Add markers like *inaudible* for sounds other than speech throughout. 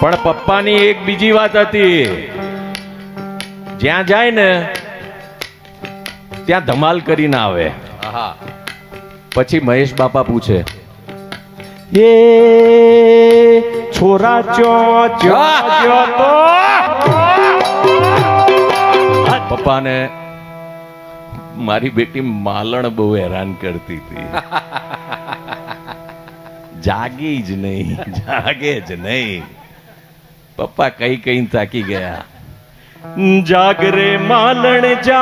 પણ પપ્પાની એક બીજી વાત હતી. જ્યાં જાય ને ત્યાં ધમાલ કરીને આવે. પછી મહેશ બાપા પૂછે એ છોરા ચો તો? પપ્પાને મારી બેટી માલણ બહુ હેરાન કરતી હતી. *laughs* જાગી જ નહીં જાગે જ નહીં. પપ્પા કઈ કઈ તાકી ગયા. જાગરે માલણ જાગ.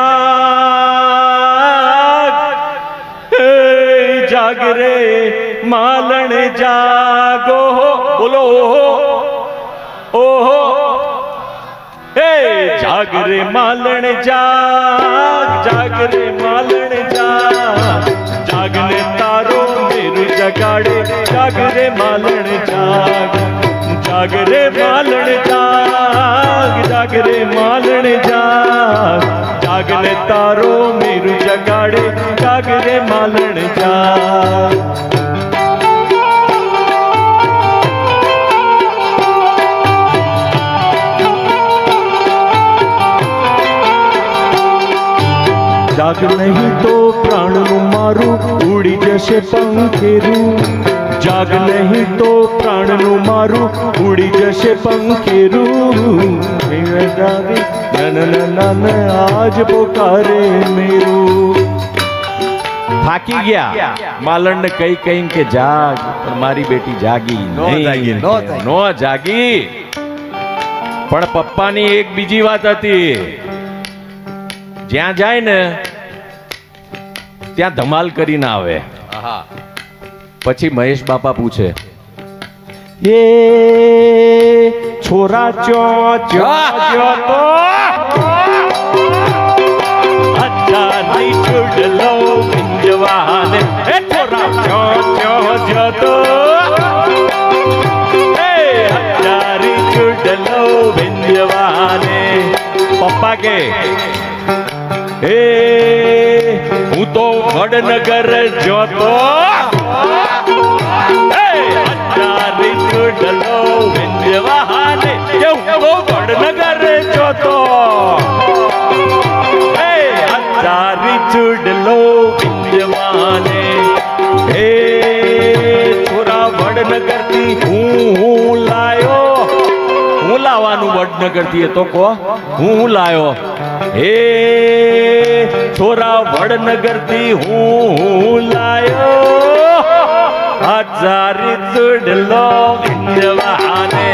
જાગરે માલણ જાગો. બોલો, ઓહો. હે જાગરે માલણ જાગ જાગરે માલણ જાગ. જાગને તારો મેરું જગાડે જાગરે માલણ જાગ. જાગ રે માલણ જાગ, જાગરે માલણ જાગ. જાગને તારો મેરું જગાડે, જાગરે માલણ જાગ. જાગ નહીં તો પ્રાણનું મારું ઉડી જશે પંખેરું. જાગ નહીં તો પ્રાણનું મારું ઉડી જશે પંખેરું. આજ પોકારે મેરું. થાકી ગયા. માલણ ને કઈ કઈ કે જાગ પણ મારી બેટી જાગી નો જાગી, નો. નો પણ પપ્પાની એક બીજી વાત હતી. જ્યાં જાય ને ત્યાં ધમાલ કરીને આવે. આહા. પછી મહેશ બાપા પૂછે. એ છોરા ચો ચો ચો, તો. અચ્છા નહીં ચૂડલો વિંજવાને એ છોરા ચો ચો ચો, તો. એ હજારી ચૂડલો વિંજવાને પપ્પા કે, એ, હું તો વડનગર જોતો. કે હું તો વડનગર જોતો હજારી ચૂડલો વિંજવાને હે છોરા વડનગરથી હું હું લાયો. હું લાવવાનું વડનગરથી તો કહો. હું લાયો. હે છોરા વડનગરથી હું હું હજારી તુડલો વિંદવાને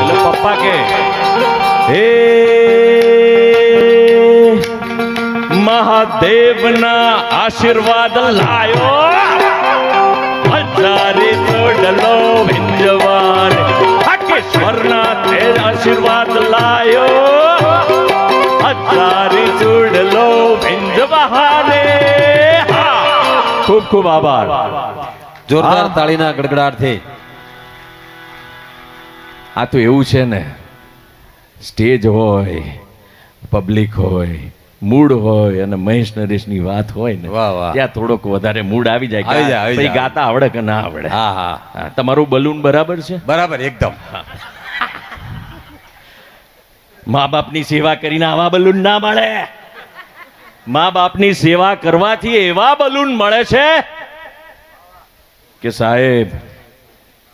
એટલે પપ્પા કે, હે! મહાદેવના આશીર્વાદ લાયો. જારી તુડલો વિંદવાને હાકેશ્વરના તે આશીર્વાદ લાયો. હજારે ચોડલો વિંજવાને ખૂબ ખૂબ આભાર. જોરદાર તાળીના ગડગડાટથી. આ તો એવું છે ને સ્ટેજ હોય પબ્લિક હોય મૂડ હોય અને મહેશ નરેશની વાત હોય ને. ત્યાં થોડોક વધારે મૂડ આવી જાય ભાઈ ગાતા આવડે કે ના આવડે? હા હા, તમારું બલૂન બરાબર છે? બરાબર એકદમ. મા બાપની સેવા કરીને આવા બલૂન ના મળે. મા બાપની સેવા કરવાથી એવા બલૂન મળે છે કે સાહેબ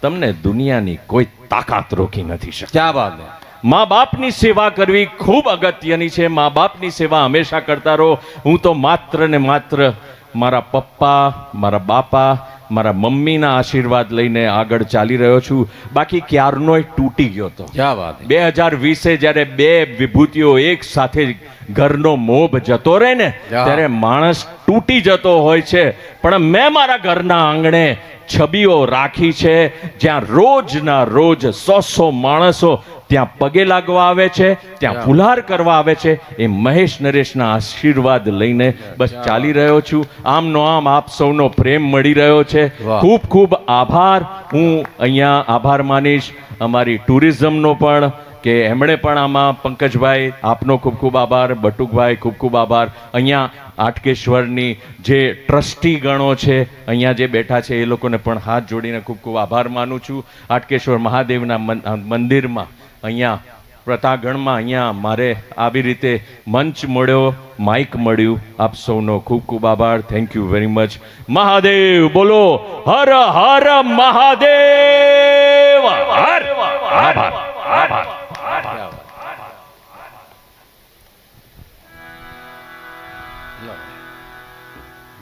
તમને દુનિયાની કોઈ તાકાત રોકી નથી શકતી. ક્યાં મા બાપની સેવા કરવી ખૂબ અગત્યની છે. મા બાપની સેવા હંમેશા કરતા રહો. હું તો માત્ર ને માત્ર મારા પપ્પા મારા બાપા મારા મમ્મીના આશીર્વાદ લઈને આગળ ચાલી રહ્યો છું. બાકી ક્યારનોય તૂટી ગયો હતો ક્યાં વાત બે હજાર વીસે જ્યારે બે વિભૂતિઓ એક સાથે ઘરનો મોભ જતો રહે ને ત્યારે માણસ તૂટી જતો હોય છે. પણ મેં મારા ઘરના આંગણે છબીઓ રાખી છે જ્યાં રોજના રોજ સો સો માણસો ત્યાં પગે લાગવા આવે છે ત્યાં. ફુલાર કરવા આવે છે. એ મહેશ નરેશના આશીર્વાદ લઈને બસ ચાલી રહ્યો છું. આમનો આમ આપ સૌનો પ્રેમ મળી રહ્યો છે. ખૂબ ખૂબ આભાર. હું અહીંયા આભાર માનીશ અમારી ટુરિઝમનો પણ કે એમણે પણ આમાં પંકજભાઈ આપનો ખૂબ ખૂબ આભાર બટુકભાઈ ખૂબ ખૂબ આભાર. અહીંયા આટકેશ્વરની જે ટ્રસ્ટી ગણો છે, અહીંયા જે બેઠા છે, એ લોકોને પણ હાથ જોડીને ખૂબ ખૂબ આભાર માનું છું. આટકેશ્વર મહાદેવના મંદિરમાં અહીંયા પ્રતાગણમાં અહીંયા મારે આવી રીતે મંચ મળ્યો, માઇક મળ્યું. આપ સૌનો ખૂબ ખૂબ આભાર. Thank you very much Mahadev, બોલો. હર હર મહાદેવ!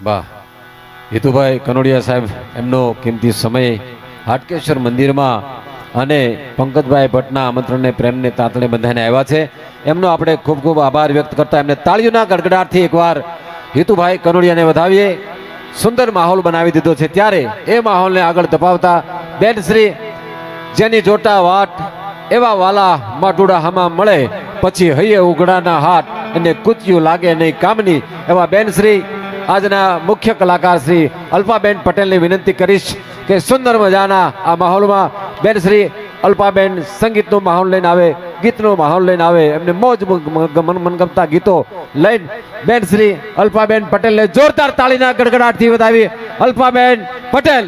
વાહ. હિતુભાઈ કનોડિયા સાહેબ, એમનો કિંમતી સમય હાટકેશ્વર મંદિરમાં અને પંકજભાઈ ભટ્ટના આમંત્રણને, પ્રેમને તાંતણે બંધાઈને આવ્યા છે. એમનો આપણે ખૂબ ખૂબ આભાર વ્યક્ત કરતા એમને તાળીઓના ગડગડાટથી એકવાર હિતુભાઈ કનોડિયાને વધાવીએ. સુંદર માહોલ બનાવી દીધો છે. ત્યારે એ માહોલને આગળ ધપાવતા બેનશ્રી જેની જોટા વાટ, એવા વાલા માટુડા હમા મળે. પછી હૈયે ઉઘડાના હાથ અને કૂત્યું લાગે નહીં કામની. એવા બેન શ્રી આજના મુખ્ય કલાકાર શ્રી અલ્પાબેન પટેલને વિનંતી કરીશ કે સુંદર મજાના આ માહોલમાં બેન શ્રી અલ્પાબેન સંગીતનો માહોલ લઈને આવે, ગીતનો માહોલ લઈને આવે, એમને મોજ મન, મનગમતા ગીતો લઈને બેન શ્રી અલ્પાબેન પટેલને જોરદાર તાળીના ગડગડાટથી વધાવી અલ્પાબેન પટેલ.